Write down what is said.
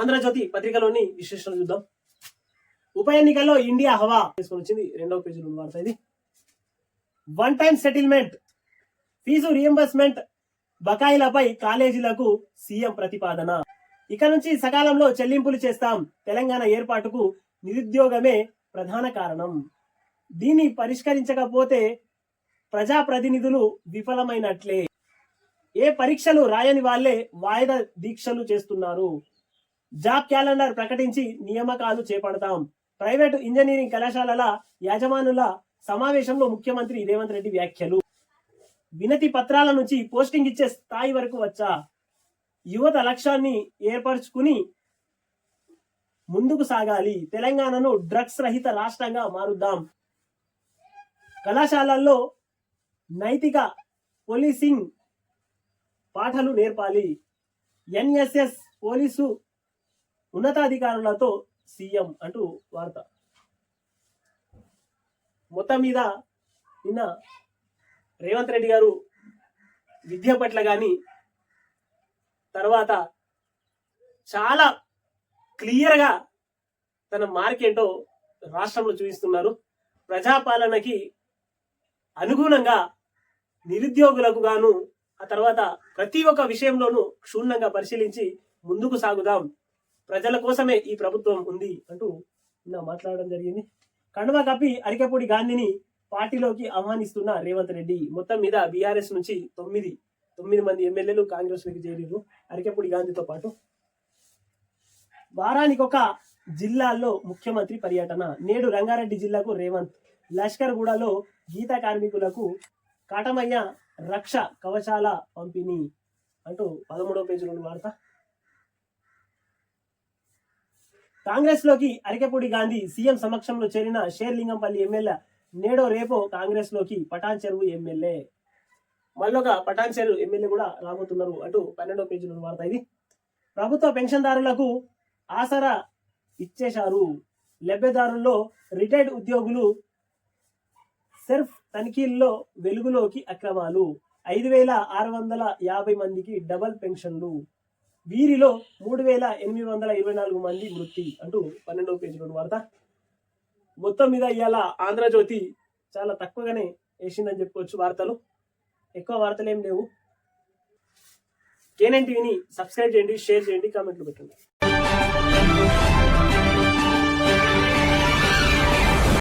ఆంధ్రజ్యోతి పత్రికలోని విశ్లేషణ చూద్దాం. ఉప ఎన్నికల్లో ఇండియా హవా తీసుకొని వచ్చింది. రెండవ పేజీలో వార్త ఇది. One time settlement fee reimbursement బకాయిలపై కాలేజీలకు సీఎం ప్రతిపాదన. ఇక నుంచి సకాలంలో చెల్లింపులు చేస్తాం. తెలంగాణ ఏర్పాటుకు నిరుద్యోగమే ప్రధాన కారణం. దీన్ని పరిష్కరించకపోతే ప్రజాప్రతినిధులు విఫలమైనట్లే. ఏ పరీక్షలు రాయని వాళ్ళే వాయిదా దీక్షలు చేస్తున్నారు. జాబ్ క్యాలెండర్ ప్రకటించి నియామకాలు చేపడతాం. ప్రైవేటు ఇంజనీరింగ్ కళాశాలల యాజమానుల సమావేశంలో ముఖ్యమంత్రి రేవంత్ రెడ్డి వ్యాఖ్యలు. వినతి పత్రాల నుంచి పోస్టింగ్ ఇచ్చే స్థాయి వరకు వచ్చా? యువత లక్ష్యాన్ని ఏర్పరచుకుని ముందుకు సాగాలి. తెలంగాణను డ్రగ్స్ రహిత రాష్ట్రంగా మారుద్దాం. కళాశాలల్లో నైతిక పోలీసింగ్ పాఠాలు నేర్పాలి. ఎన్ఎస్ఎస్ పోలీసు ఉన్నతాధికారులతో సీఎం అంటూ వార్త. మొత్తం మీద నిన్న రేవంత్ రెడ్డి గారు విద్య పట్ల కానీ తర్వాత చాలా క్లియర్గా తన మార్కేంటో రాష్ట్రంలో చూపిస్తున్నారు. ప్రజాపాలనకి అనుగుణంగా నిరుద్యోగులకు గాను ఆ తర్వాత ప్రతి ఒక్క విషయంలోనూ క్షుణ్ణంగా పరిశీలించి ముందుకు సాగుదాం. ప్రజల కోసమే ఈ ప్రభుత్వం ఉంది అంటూ నిన్న మాట్లాడడం జరిగింది. కండువా కప్పి అరికపూడి గాంధీని పార్టీలోకి ఆహ్వానిస్తున్న రేవంత్ రెడ్డి మొత్తం మీద బీఆర్ఎస్ నుంచి తొమ్మిది తొమ్మిది మంది ఎమ్మెల్యేలు కాంగ్రెస్లోకి చేరారు అరికపూడి గాంధీతో పాటు. వారానికి ఒక జిల్లాల్లో ముఖ్యమంత్రి పర్యటన. నేడు రంగారెడ్డి జిల్లాకు రేవంత్. లష్కర్గూడలో గీత కార్మికులకు కాటమయ్య రక్ష కవచాల పంపిణీ అంటూ పదమూడవ పేజీలో వార్త. కాంగ్రెస్లోకి అరికెపూడి గాంధీ సీఎం సమక్షంలో చేరిన షేర్లింగంపల్లి ఎమ్మెల్యే నేడో రేపో కాంగ్రెస్లోకి పటాన్ చెరువు ఎమ్మెల్యే. మళ్ళొక పటాన్ చెరువు ఎమ్మెల్యే కూడా రాబోతున్నారు. అటు పన్నెండో పేజీలో వార్త ఇది. ప్రభుత్వ పెన్షన్దారులకు ఆసరా ఇచ్చేశారు. లబ్ధిదారుల్లో రిటైర్డ్ ఉద్యోగులు సెర్ఫ్ తనిఖీల్లో వెలుగులోకి అక్రమాలు. ఐదు వేల ఆరు వందల యాభై మందికి డబల్ పెన్షన్లు. వీరిలో మూడు వేల ఎనిమిది వందల ఇరవై నాలుగు మంది మృతి అంటూ పన్నెండవ పేజీలో వార్త. మొత్తం మీద ఇవాళ ఆంధ్రజ్యోతి చాలా తక్కువగానే వేసిందని చెప్పుకోవచ్చు వార్తలు. ఎక్కువ వార్తలు ఏం లేవు. కేనైన్ టీవీని సబ్స్క్రైబ్ చేయండి షేర్ చేయండి కామెంట్లు పెట్టండి.